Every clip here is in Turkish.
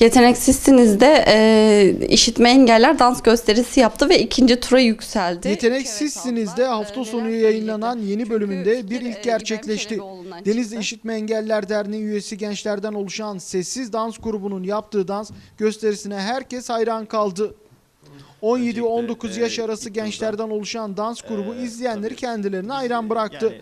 Yeteneksizsiniz de e, işitme engeller dans gösterisi yaptı ve ikinci tura yükseldi. Yeteneksizsiniz de hafta sonu yayınlanan yeni bölümünde bir ilk gerçekleşti. Denizli İşitme Engelliler Derneği üyesi gençlerden oluşan Sessiz Dans grubunun yaptığı dans gösterisine herkes hayran kaldı. 17-19 yaş arası gençlerden oluşan dans grubu izleyenleri kendilerine hayran bıraktı.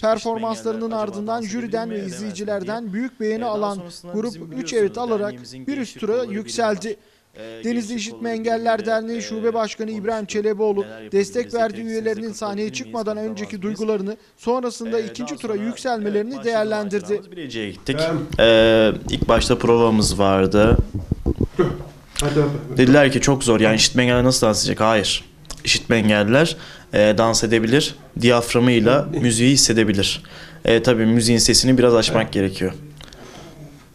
Performanslarının ardından jüriden ve izleyicilerden büyük beğeni alan grup 3 evet alarak bir üst tura yükseldi. Denizli İşitme Engelliler Derneği Şube Başkanı İbrahim Çeleboğlu destek verdiği üyelerinin sahneye çıkmadan önceki duygularını sonrasında ikinci tura yükselmelerini değerlendirdi. Gittik. Ee, ilk başta provamız vardı. Dediler ki çok zor yani işitme engelliler nasıl dans edecek? Hayır. İşitme engelliler e, dans edebilir. Diyaframıyla müziği hissedebilir. E, tabii müziğin sesini biraz açmak gerekiyor.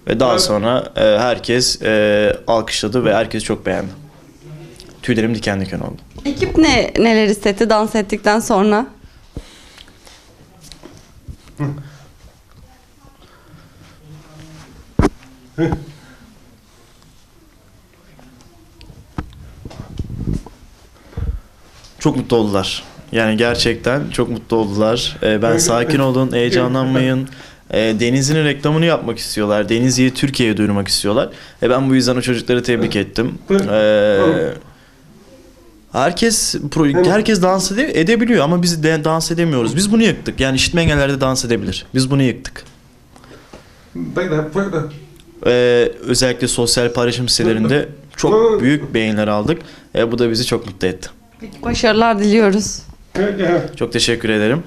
Ve daha sonra e, herkes e, alkışladı ve herkes çok beğendi. Tüylerim diken diken oldu. Ekip ne neler hissetti dans ettikten sonra? Çok mutlu oldular. Yani gerçekten çok mutlu oldular. Ee, ben sakin olun, heyecanlanmayın. Ee, Denizli'nin reklamını yapmak istiyorlar. Denizli'yi Türkiye'ye duyurmak istiyorlar. E ben bu yüzden o çocukları tebrik ettim. Ee, herkes pro- herkes dans ede- edebiliyor ama biz de dans edemiyoruz. Biz bunu yıktık. Yani işitme engelliler de dans edebilir. Biz bunu yıktık. Ee, özellikle sosyal paylaşım sitelerinde çok büyük beğeniler aldık. E, bu da bizi çok mutlu etti. Peki başarılar diliyoruz. Çok teşekkür ederim.